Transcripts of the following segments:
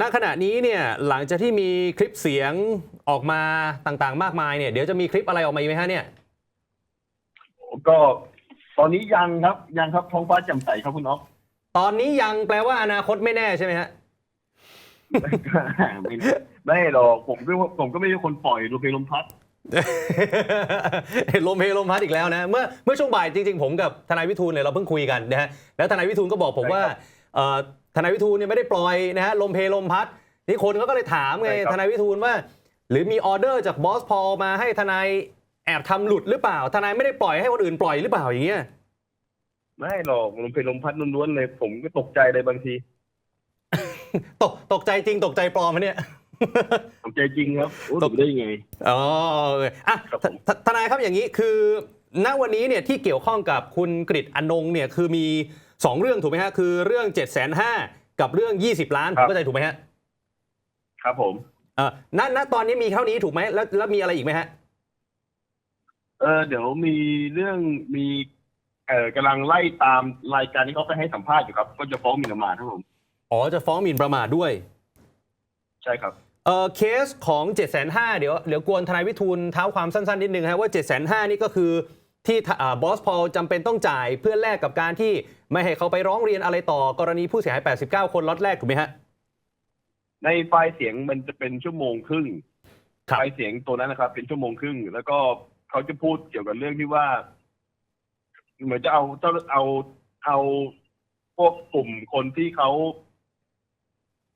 ณขณะนี้เนี่ยหลังจากที่มีคลิปเสียงออกมาต่างๆ มากมายเนี่ยเดี๋ยวจะมีคลิปอะไรออกมาอีกไหมฮะเนี่ย ก็ตอนนี้ยังครับยังครับท้องฟ้าแจ่มใสครับคุณอ๊อฟตอนนี้ยังแปลว่าอนาคตไม่แน่ใช่ไหมฮะไม่ไม่หรอกผมก็ผมก็ไม่ใช่คนปล่อยดูเพลงลมพัดลมเพลลมพัดอีกแล้วนะ เมื่อเมื่อช่วงบ่ายจริง ๆ ผมกับทนายวิทูลเนี่ยเราเพิ่งคุยกันนะฮะแล้วทนายวิทูลก็บอกผมว่าเอ่อ ทนายวิทูลเนี่ยไม่ได้ปล่อยนะฮะลมเพลลมพัดนี่คนเขาก็เลยถามไงทนายวิทูลว่า หรือมีออเดอร์จากบอสพอลมาให้ทนายแอบทำหลุดหรือเปล่า ทนายไม่ได้ปล่อยให้คนอื่นปล่อยหรือเปล่าอย่างเงี้ยไม่หรอกลมเพลงลมพัดล้วนๆเลยผมก็ตกใจเลยบางทีตกตกใจจริงตกใจปลอมไหมเนี่ย ตกใจจริงครับโอ้ตตกกได้ยังไง อ๋อโอเคอะครับผม ททนายครับอย่างนี้คือ ณวันนี้เนี่ยที่เกี่ยวข้องกับคุณกฤษอนงเนี่ยคือมี 2เรื่องถูกไหมฮะคือเรื่อง7 5 0 0 0กับเรื่อง20ล้านผมเข้าใจถูกไหมฮะครับผมเออณณตอนนี้มีเท่านี้ถูกไหมแล้วแล้วมีอะไรอีกไหมฮะเออเดี๋ยวมีเรื่องมีเอ่อกำลังไล่ตามรายการที่เขาไปให้สัมภาษณ์อยู่ครับ ก็จะฟ้องหมิ่นประมาทครับผมอ๋อจะฟ้องหมิ่นประมาทด้วย ใช่ครับเออเคสของ7 5 0 0 0เดี๋ยวเดี๋ยวกวนทนายวิทูลเท้าความสั้นๆนิดนึงฮะว่า7 5 0 0 0นี่ก็คือที่บอสพอลจำเป็นต้องจ่ายเพื่อแลกกับการที่ ไม่ให้เขาไปร้องเรียนอะไรต่อกรณีผู้เสียหาย 89 คนล็อตแรกถูกไหมฮะ ในไฟล์เสียงมันจะเป็นชั่วโมงครึ่งครับ ไฟล์เสียงตัวนั้นนะครับ เป็นชั่วโมงครึ่ง แล้วก็เขาจะพูดเกี่ยวกับเรื่องที่ว่า เหมือนจะเอาเจ้าเอาเอาพวกกลุ่มคนที่เขา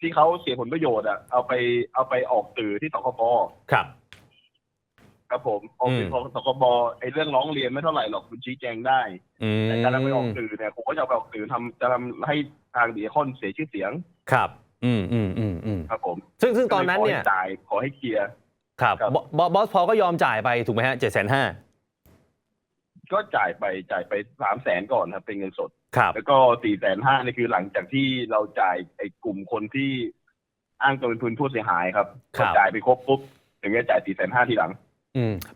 ที่เขาเสียผลประโยชน์อะเอาไปเอาไปออกสื่อที่สคบ ครับ ครับผมออกสื่ออืมของสคบไอ้เรื่องร้องเรียนไม่เท่าไหร่หรอกคุณชี้แจงได้อืมแต่การเอาไปออกสื่อเนี่ยผมก็จะเอาไปออกสื่อทำจะทำให้ทางเดียคอนเสียชื่อเสียง ครับ อืมอืมอืมอืมครับผม ซึ่งซึ่งตอนนั้นเนี่ยก็ลขอให้จ่ายขอให้เคลียร์ครับครับบอบอสพอก็ยอมจ่ายไปถูกไหมฮะเจ็ดแสนห้าก็จ่ายไปจ่ายไปสามแสนก่อนครับเป็นเงินสดครับแล้วก็สี่แสนห้านี่คือหลังจากที่เราจ่ายไอ้กลุ่มคนที่อ้างตัวเป็นผู้เสียหายครับครับพอจ่ายไปครบปุ๊บถึงจะจ่ายสี่แสนห้าทีหลังอืม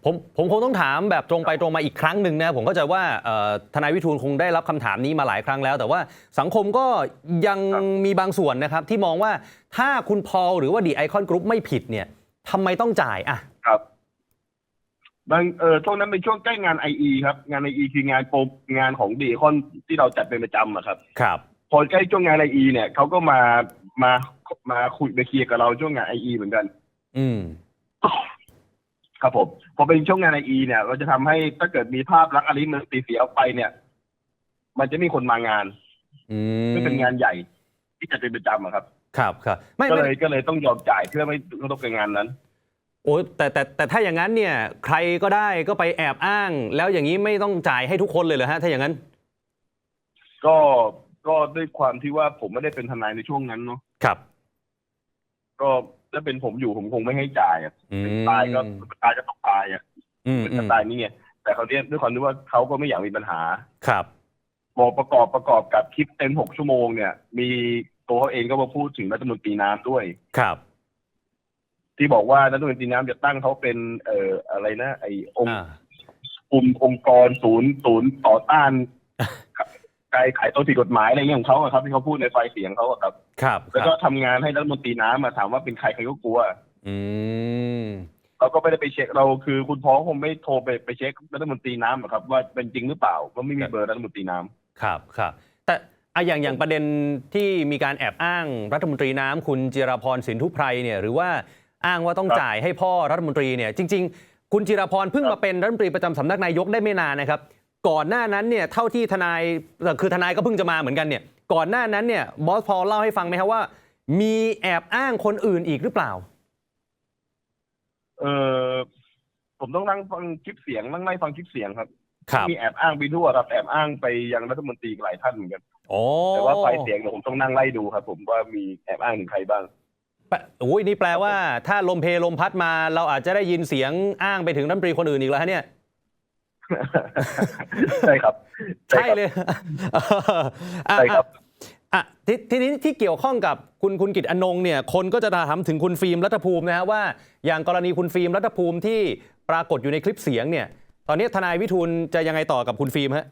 ผมผมคงต้องถามแบบตรงไปตรงมาอีกครั้งหนึ่งนะผมเข้าใจว่าเอ่อทนายวิทูลคงได้รับคำถามนี้มาหลายครั้งแล้ว แต่ว่าสังคมก็ยังครับมีบางส่วนนะครับ ที่มองว่าถ้าคุณพอลหรือว่าดีไอคอนกรุ๊ปไม่ผิดเนี่ยทำไมต้องจ่ายอะครับบางเออช่วงนั้นเป็นช่วงใกล้งานไอเอครับ งานไอเอคืองานโปรงานของดีคอนที่เราจัดเป็นประจำอะครับ ครับ พอใกล้ช่วงงานไอเอเนี่ยเขาก็มามามาคุยมาเคลียร์กับเราช่วงงานไอเอเหมือนกัน อืม ครับผมพอเป็นช่วงงานไอเอเนี่ย เราจะทำให้ถ้าเกิดมีภาพลักษณ์อะไรมันตีเสียออกไปเนี่ย มันจะมีคนมางาน อืมซึ่งเป็นงานใหญ่ ที่จัดเป็นประจำอะครับ ครับครับไม่ก็ไม่เลยก็เลยต้องยอมจ่ายเพื่อไม่กระทบกับงานนั้น โอ้แต่แต่แต่ถ้าอย่างนั้นเนี่ย ใครก็ได้ก็ไปแอบอ้าง แล้วอย่างนี้ไม่ต้องจ่ายให้ทุกคนเลยเหรอฮะถ้าอย่างนั้น ก็ก็ด้วยความที่ว่าผมไม่ได้เป็นทนายในช่วงนั้นเนาะครับ ก็ ถ้าเป็นผมอยู่ผมคงไม่ให้จ่ายอะอืมตายก็ตายก็ต้องตายอะอืมเป็นอืสมไตล์นี้ไงแต่เขาเนี่ยด้วยความที่ว่าเขาก็ไม่อยากมีปัญหาครับบอกประกอบประกอบกับคลิปเต็มหกชั่วโมงเนี่ย มีตัวเขาเองก็มาพูดถึงรัฐมนตรีน้ำด้วยครับ ที่บอกว่ารัฐมนตรีน้ำจะตั้งเขาเป็น เอ่ออะไรนะ ไอองค์อ่ากลุ่มองค์กรศูนย์ศูนย์ต่อต้าน การขายตัวผิดกฎหมายอะไรเงี้ยของเขาอะครับที่เขาพูดในไฟล์เสียงเขาอะครับ ครับแล้วคก็รับทำงานให้รัฐมนตรีน้ำมาถามว่าเป็นใครใครก็กลัวอืม เราก็ไม่ได้ไปเช็คเราคือคุณพ่อคงไม่โทรไปไปเช็ครัฐมนตรีน้ำอะครับ ว่าเป็นจริงหรือเปล่าก็ไม่มีเบอร์รัฐมนตรีน้ำ ครับครับแต่อะอย่างอย่างประเด็นที่มีการแอบอ้างรัฐมนตรีน้ำคุณจิราพรสินทุไพรเนี่ยหรือว่าอ้างว่าต้องครับจ่ายให้พ่อรัฐมนตรีเนี่ยจริง ๆ คุณจิราพรเพิ่งครับ มาเป็นรัฐมนตรีประจำสำนักนายกได้ไม่นานนะครับ ก่อนหน้านั้นเนี่ยเท่าที่ทนายแต่คือทนายก็เพิ่งจะมาเหมือนกันเนี่ยก่อนหน้านั้นเนี่ยบอสพอลเล่าให้ฟังไหมครับว่า มีแอบอ้างคนอื่นอีกหรือเปล่า เออผมต้องนั่งฟังคลิปเสียงนั่งไล่ฟังคลิปเสียงครับครับมีแอบอ้างไปทั่วครับแอบอ้างไปยังรัฐมนตรีหลายท่านเหมือนกันโอ้แต่ว่าไฟล์เสียงเนี่ยผมต้องนั่งไล่ดูครับ ผมว่ามีแอบอ้างถึงใครบ้างแปะโอ้ยนี่แปลว่า ถ้าลมเพลลมพัดมา เราอาจจะได้ยินเสียงอ้างไปถึงรัฐมนตรีคนอื่นอีกแล้วฮะเนี่ย ใช่ครับ ใช่เลยอะใช่ครับอะททีนี้ที่เกี่ยวข้องกับคุณคุณกิตอนงค์เนี่ยคนก็จะถามถึงคุณฟิล์มรัฐภูมินะฮะว่า อย่างกรณีคุณฟิล์มรัฐภูมิที่ปรากฏอยู่ในคลิปเสียงเนี่ย ตอนนี้ทนายวิทูลจะยังไงต่อกับคุณฟิล์มฮะ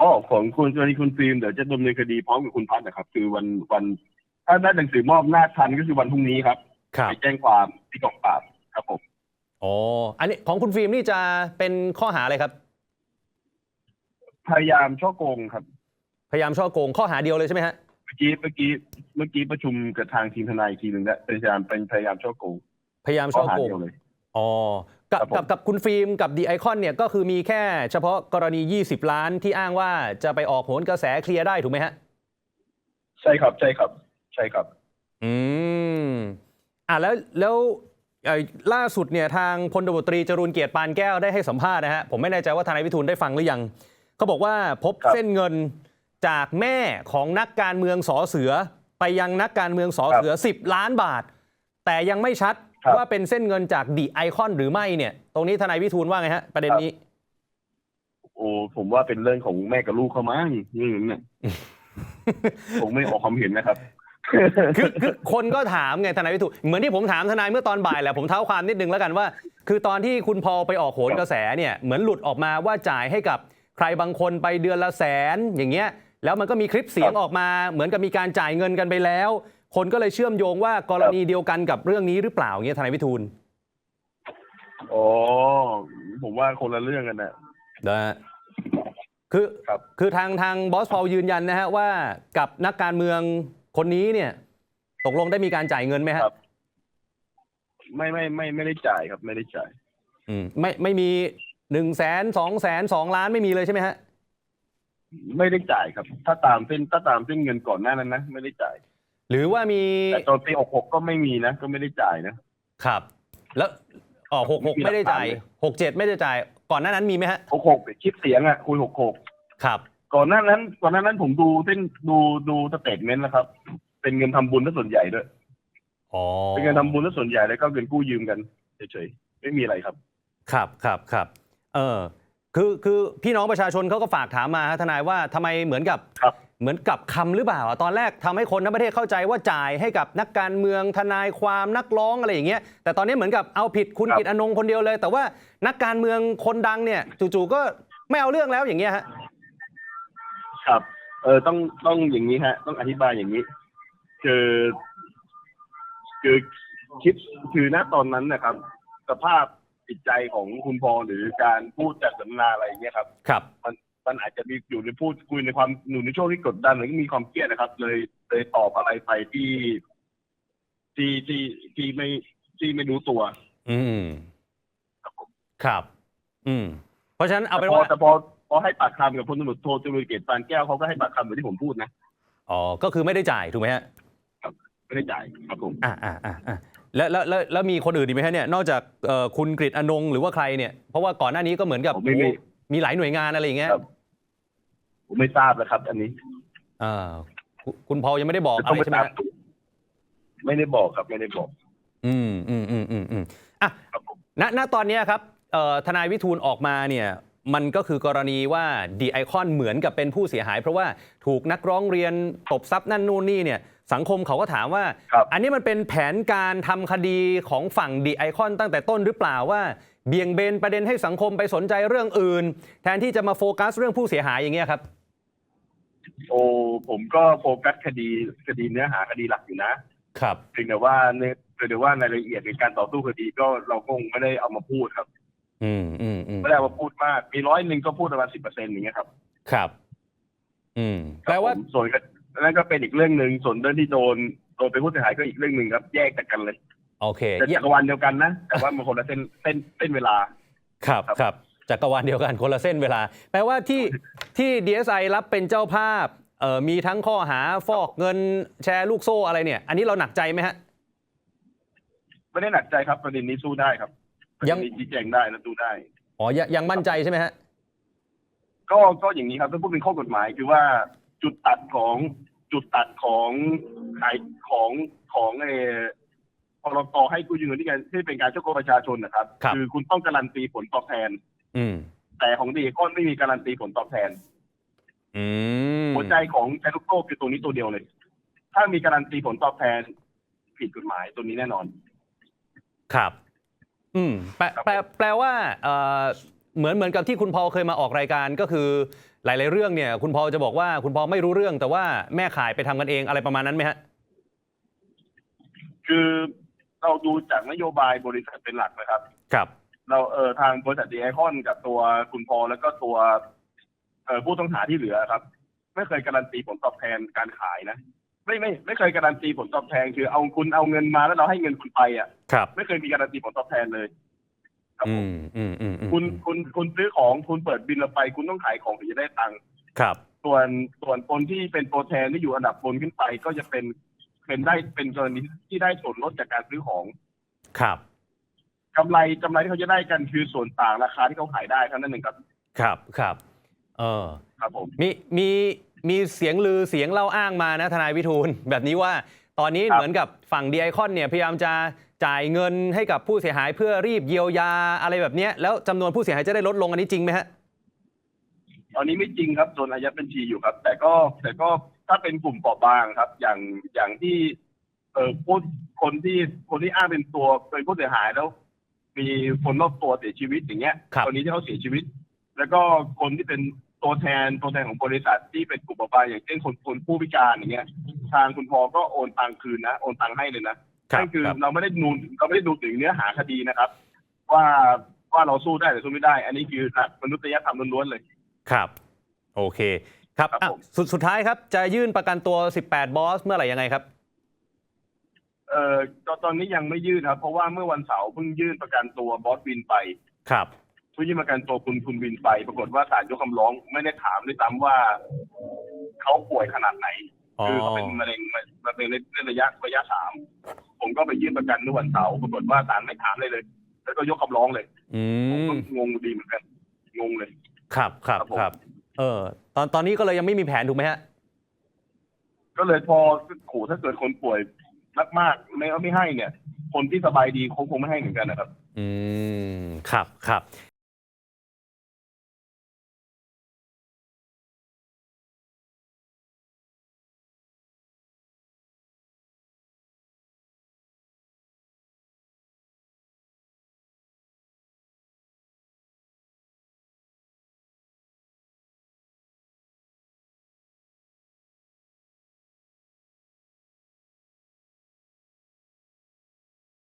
อ๋อของคุณกรณีคุณฟิล์มเดี๋ยวจะดำเนินคดีพร้อมกับคุณพัฒน์นะครับ คือวันวันถ้าได้หนังสือมอบหน้าจทันก็คือวันพรุ่งนี้ครับครับไปแจ้งความที่กองปราบครับผม อ๋อ อันนี้ของคุณฟิล์มนี่จะเป็นข้อหาอะไรครับ พยายามช่อโกงครับ พยายามช่อโกงข้อหาเดียวเลยใช่ไหมฮะ เมื่อกี้เมื่อกี้เมื่อกี้ประชุมกับทางทีมทนายอีกทีหนึ่งแล้วพยายามเป็นพยายามช่อโกงพยายามข้อช่อหาโกงเดียวเลย อ๋อ กับครับผม กับกับคุณฟิล์มกับดีไอคอนเนี่ยก็คือมีแค่เฉพาะกรณี 20 ล้านที่อ้างว่าจะไปออกโหนกระแสเคลียร์ได้ถูกไหมฮะ ใช่ครับใช่ครับ ใช่ครับ อืม อะแล้วแล้วเอ่อ ล่าสุดเนี่ยทางพลตบตรีจรูนเกียรติปานแก้วได้ให้สัมภาษณ์นะฮะผมไม่แน่ใจว่าทนายวิทูลได้ฟังหรือยังเขาบอกว่าพบครับเส้นเงินจากแม่ของนักการเมืองสอเสือ ไปยังนักการเมืองสอเสือ 10 ล้านบาท แต่ยังไม่ชัดครับว่าเป็นเส้นเงินจากดีไอคอนหรือไม่เนี่ย ตรงนี้ทนายวิทูลว่าไงฮะ ประเด็นนี้ โอ้ผมว่าเป็นเรื่องของแม่กับลูกเขามั้งนี่เนี่ยผมไม่ออกความเห็นนะครับ คือคือคนก็ถามไงทนายวิทูลเหมือนที่ผมถามทนายเมื่อตอนบ่ายแหละผมเท้าความนิดนึงแล้วกันว่า คือตอนที่คุณพอลไปออกโหนกระแสเนี่ยเหมือนหลุดออกมาว่าจ่ายให้กับใครบางคนไปเดือนละแสนอย่างเงี้ย แล้วมันก็มีคลิปเสียงครับออกมา เหมือนกับมีการจ่ายเงินกันไปแล้ว คนก็เลยเชื่อมโยงว่ากรณีเดียวกันกับเรื่องนี้หรือเปล่าเงี้ยทนายวิทูลอ๋อผมว่าคนละเรื่องกันนะนะฮะคือครับคือทางทางบอสพอลยืนยันนะฮะว่ากับนักการเมือง คนนี้เนี่ย ตกลงได้มีการจ่ายเงินไหมฮะครับ ไม่ไม่ไม่ไม่ได้จ่ายครับ ไม่ได้จ่าย อืมไม่ไม่มีหนึ่งแสนสองแสนสองล้านไม่มีเลยใช่ไหมฮะ ไม่ได้จ่ายครับ ถ้าตามเส้นถ้าตามเส้นเงินก่อนหน้านั้นนะไม่ได้จ่าย หรือว่ามีแต่ตอนปีหกหกก็ไม่มีนะ ก็ไม่ได้จ่ายนะ ครับ แล้วอ๋อหกหกมีหลักไม่ได้จ่ายฐานเลย หกเจ็ดไม่ได้จ่าย ก่อนหน้านั้นมีไหมฮะ หกหกคลิปเสียงอะคุยหกหกครับ ก่อนหน้านั้น ก่อนหน้านั้นผมดูเส้นดูดูสเตทเมนต์นะครับ เป็นเงินทำบุญซะส่วนใหญ่ด้วยอ๋อเป็นเงินทำบุญซะส่วนใหญ่แล้วก็เงินกู้ยืมกันเฉยๆไม่มีอะไรครับ ครับครับครับเออคือคือพี่น้องประชาชนเขาก็ฝากถามมาฮะทนายว่าทำไมเหมือนกับ ครับ เหมือนกับคำหรือเปล่าอะตอนแรกทำให้คนทั้งประเทศเข้าใจว่าจ่ายให้กับนักการเมืองทนายความนักร้องอะไรอย่างเงี้ยแต่ตอนนี้เหมือนกับเอาผิดคุณครับ กิตอนงคนเดียวเลย แต่ว่านักการเมืองคนดังเนี่ยจู่ๆก็ไม่เอาเรื่องแล้วอย่างเงี้ยฮะ ครับ เออต้องต้องอย่างนี้ฮะ ต้องอธิบายอย่างนี้ คือคือคิดคือณตอนนั้นนะครับ สภาพจิตใจของคุณพอหรือการพูดจากสัมมนาอะไรอย่างเงี้ยครับ ครับ มันอาจจะมีอยู่ในพูดคุยในความอยู่ในช่วงที่กดดันหรือมีความเครียดนะครับ เลยเลยตอบอะไรไปที่ที่ที่ที่ไม่ที่ไม่รู้ตัว อืม ครับผมครับอืม เพราะฉะนั้นเอาเป็นแต่พอว่าแต่พอ พอให้ปากคำกับพลตำรวจโทจรูญเกียรติปานแก้วเขาก็ให้ปากคำเหมือนที่ผมพูดนะอ๋อก็คือไม่ได้จ่ายถูกไหมฮะไม่ได้จ่ายครับผมอ่าอ่าอ่าอ่าแล้วแล้วแล้วแล้วมีคนอื่นอีกไหมฮะเนี่ยนอกจากเอ่อคุณกฤษอนงค์หรือว่าใครเนี่ยเพราะว่าก่อนหน้านี้ก็เหมือนกับผมไม่มีโอ้มีหลายหน่วยงานอะไรอย่างเงี้ยครับผมไม่ทราบนะครับ อันนี้อ่าคุณคุณพอลยังไม่ได้บอกจะอะต้องไรไปใช่ไหมตามฮะไม่ได้บอกครับไม่ได้บอก อืมอืมอืมอืมอืมอะครับผมณณตอนเนี้ยครับเอ่อทนายวิทูลออกมาเนี่ย มันก็คือกรณีว่าดีไอคอนเหมือนกับเป็นผู้เสียหาย เพราะว่าถูกนักร้องเรียนตบทรัพย์นั่นนู่นนี่เนี่ยสังคมเขาก็ถามว่าครับอันนี้มันเป็นแผนการทำคดีของฝั่งดีไอคอนตั้งแต่ต้นหรือเปล่าว่า เบี่ยงเบนประเด็นให้สังคมไปสนใจเรื่องอื่น แทนที่จะมาโฟกัสเรื่องผู้เสียหายอย่างเงี้ยครับ โอ้ผมก็โฟกัสคดีคดีเนื้อหาคดีหลักอยู่นะครับเพียงแต่ว่าในเพียงแต่ว่ารายละเอียดในการต่อสู้คดีก็เราคงไม่ได้เอามาพูดครับ อืมอืมอืมไม่ได้เอามาพูดมาก มีร้อยหนึ่งก็พูดประมาณสิบเปอร์เซ็นต์อย่างเงี้ยครับ ครับ อืมแปลว่าครับผมส่วนก็นั่นก็เป็นอีกเรื่องหนึ่งส่วนเรื่องที่โดนโดนเป็นผู้เสียหายก็อีกเรื่องหนึ่งครับ แยกจากกันเลย โอเคแต่เยี่ยจัมกรวาลเดียวกันนะ แต่ว่ามันคนละเส้นเส้นเส้นเวลาครับครับครับจักรวาลเดียวกันคนละเส้นเวลา แปลว่าที่ที่ DSI รับเป็นเจ้าภาพเอ่อมีทั้งข้อหาฟอกเงินแชร์ลูกโซ่อะไรเนี่ย อันนี้เราหนักใจไหมฮะ ไม่ได้หนักใจครับประเด็นนี้สู้ได้ครับประ ยัเด็งนนี้ชี้แจงได้และสู้ได้ อ๋อยังยังมั่นใจใช่ไหมฮะ ก็ก็อย่างนี้ครับถ้าพูดเป็นข้อกฎหมายคือว่าจุดตัดของจุดตัดของขายของของเออพรกให้กู้ยืมเงินที่การที่เป็นการช่อกงประชาชนนะครับครับ อคุณต้องการันตีผลตอบแทน อืม แต่ของดีก็ไม่มีการันตีผลตอบแทน อืมหัวใจของแชร์ลูกโซ่คือตัวนี้ตัวเดียวเลย ถ้ามีการันตีผลตอบแทนผิดกฎหมายตัวนี้แน่นอน ครับ อืมแปลครับแปลแปลว่าเอ่อเหมือนเหมือนกับที่คุณพอลเคยมาออกรายการก็คือหลาย ๆ เรื่องเนี่ย คุณพอลจะบอกว่าคุณพอลไม่รู้เรื่อง แต่ว่าแม่ขายไปทำกันเองอะไรประมาณนั้นไหมฮะ คือเราดูจากนโยบายบริษัทเป็นหลักนะครับ ครับ เราเออทางบริษัทดีไอคอนกับตัวคุณพอแล้วก็ตัวเออผู้ต้องหาที่เหลือครับ ไม่เคยการันตีผลตอบแทนการขายนะ ไม่ไม่ไม่เคยการันตีผลตอบแทนคือเอาคุณเอาเงินมาแล้วเราให้เงินคุณไปอะครับไม่เคยมีการันตีผลตอบแทนเลยครับอืผมมอืมอืมอืมคุณคุณคุณซื้อของคุณเปิดบินเราไป คุณต้องขายของถึงจะได้ตังค์ครับ ส่วนส่วนคนที่เป็นตัวแทนที่อยู่อันดับบนขึ้นไป ก็จะเป็นเป็นได้เป็นกรณีที่ได้ส่วนลดจากการซื้อของ ครับกำไรกำไรที่เขาจะได้กันคือส่วนต่างราคาที่เขาขายได้เท่านั้นเองครับ ครับครับ เออครับผมมีมี มีเสียงลือเสียงเล่าอ้างมานะทนายวิทูลแบบนี้ว่าตอนนี้ครับเหมือนกับฝั่งดีไอคอนเนี่ยพยายามจะจ่ายเงินให้กับผู้เสียหายเพื่อรีบเยียวยาอะไรแบบเนี้ยแล้วจำนวนผู้เสียหายจะได้ลดลงอันนี้จริงไหมฮะตอนนี้ไม่จริงครับโดนอายัดบัญชีอยู่ครับ แต่ก็แต่ก็ถ้าเป็นกลุ่มเปราะบางครับ อย่างอย่างที่เออผู้คนที่คนที่อ้างเป็นตัวเป็นผู้เสียหายแล้ว มีคนรอบตัวเสียชีวิตอย่างเงี้ยครับตอนนี้ที่เขาเสียชีวิต แล้วก็คนที่เป็น ตัวแทนตัวแทนของบริษัทที่เป็นกลุ่มเปราะบางอย่างเช่นคนคนผู้พิการอย่างเงี้ย ทางคุณพอก็โอนตังคืนนะโอนตังให้เลยนะครับนั่นคือครับเราไม่ได้ดูเราไม่ได้ดูถึงเนื้อหาคดีนะครับ ว่าว่าเราสู้ได้หรือสู้ไม่ได้ อันนี้คือหลักมนุษยธรรมล้วนๆเลย ครับ โอเค ครับครับอะผมสุดสุดท้ายครับ จะยื่นประกันตัว 18 บอส เมื่อไหร่ยังไงครับ เอ่อตอนตอนนี้ยังไม่ยื่นครับ เพราะว่าเมื่อวันเสาร์เพิ่งยื่นประกันตัวบอสวินไป ครับ เพิ่งยื่นประกันตัวคุณคุณวินไป ปรากฏว่าศาลยกคำร้องไม่ได้ถามด้วยซ้ำว่าเขาป่วยขนาดไหน อ๋อคือเขาเป็นมะเร็งมะเร็งในระยะระยะสามผมก็ไปยื่นประกันเมื่อวันเสาร์ปรากฏว่าศาลไม่ถามเลยเลย แล้วก็ยกคำร้องเลยอืผมมก็งงดีเหมือนกัน งงเลย ครับครับครับผม ครับ เออ ตอนตอนนี้ก็เลยยังไม่มีแผนถูกไหมฮะ ก็เลยพอขู่ถ้าเกิดคนป่วยมากๆไม่ไม่ให้เนี่ย คนที่สบายดีเขาคงไม่ให้เหมือนกันนะครับ อืม ครับครับ